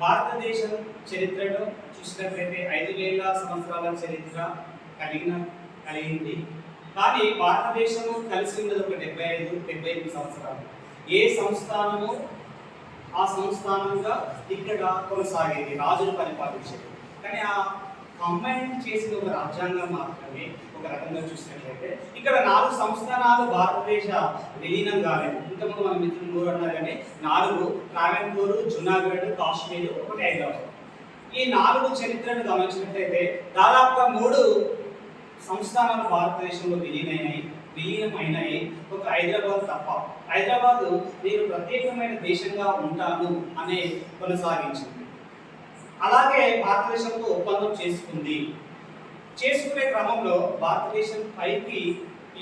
భారతదేశం చరిత్రలో చూసినట్లయితే ఐదు వేల సంవత్సరాల చరిత్ర కలిగిన కలిగింది. కానీ భారతదేశము కలిసి ఉన్నది ఒక డెబ్బై ఐదు డెబ్బై ఎనిమిది సంవత్సరాలు. ఏ సంస్థానము ఆ సంస్థానంగా ఇక్కడ కొనసాగేది. రాజులు పరిపాలించేది కానీ ఆ కంబైన్ చేసిన ఒక రాజ్యాంగం మాత్రమే ఒక రకంగా చూసినట్లయితే ఇక్కడ నాలుగు సంస్థానాలు భారతదేశ విలీనం కాలేదు. ఇంతకుముందు మన మిత్రులు మూడు అన్నారు కానీ నాలుగు ట్రావెన్కూరు జునాగఢ్ కాశ్మీర్ ఒకటి హైదరాబాద్. ఈ నాలుగు చరిత్రను గమనించినట్లయితే దాదాపుగా మూడు సంస్థానాలు భారతదేశంలో విలీనమైనాయి విలీనమైనాయి. ఒక హైదరాబాద్ తప్ప. హైదరాబాద్ నేను ప్రత్యేకమైన దేశంగా ఉంటాను అనే కొనసాగించింది. అలాగే భారతదేశంతో ఒప్పందం చేసుకుంది. చేసుకునే క్రమంలో భారతదేశం పైకి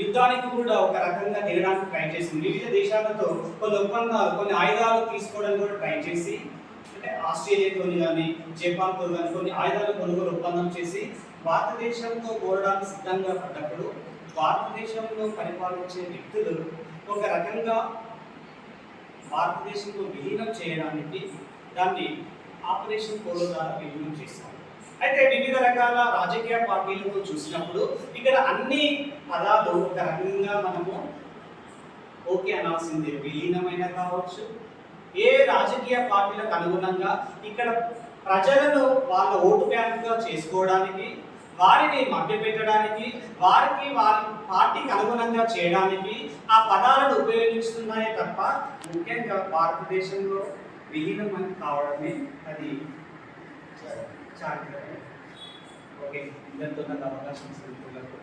యుద్ధానికి కూడా ఒక రకంగా దిగడానికి ట్రై చేసింది. వివిధ దేశాలతో కొన్ని ఒప్పందాలు కొన్ని ఆయుధాలు తీసుకోవడానికి కూడా ట్రై చేసి అంటే ఆస్ట్రేలియాతో కానీ జపాన్తో కానీ కొన్ని ఆయుధాలు కొనుగోలు ఒప్పందం చేసి భారతదేశంతో కోరడానికి సిద్ధంగా పడ్డప్పుడు భారతదేశంలో పరిపాలించే వ్యక్తులు ఒక రకంగా భారతదేశంలో విలీనం చేయడానికి దాన్ని ఆపరేషన్ పోలో ద్వారా విలీనం చేశారు. అయితే వివిధ రకాల రాజకీయ పార్టీలను చూసినప్పుడు ఇక్కడ అన్ని పదాలు ఒక రకంగా మనము ఓకే అనాల్సిందే. విలీనమైన కావచ్చు ఏ రాజకీయ పార్టీలకు అనుగుణంగా ఇక్కడ ప్రజలను వాళ్ళ ఓటు బ్యాంకుగా చేసుకోవడానికి వారిని మభ్యపెట్టడానికి వారికి వారి పార్టీకి అనుగుణంగా చేయడానికి ఆ పదాలను ఉపయోగిస్తున్నాయి తప్ప ముఖ్యంగా భారతదేశంలో విలీనం కావడమే అది చారిత్రమే ఓకే ఇద్దరితో నాకు అవకాశం? ఇచ్చినందుకు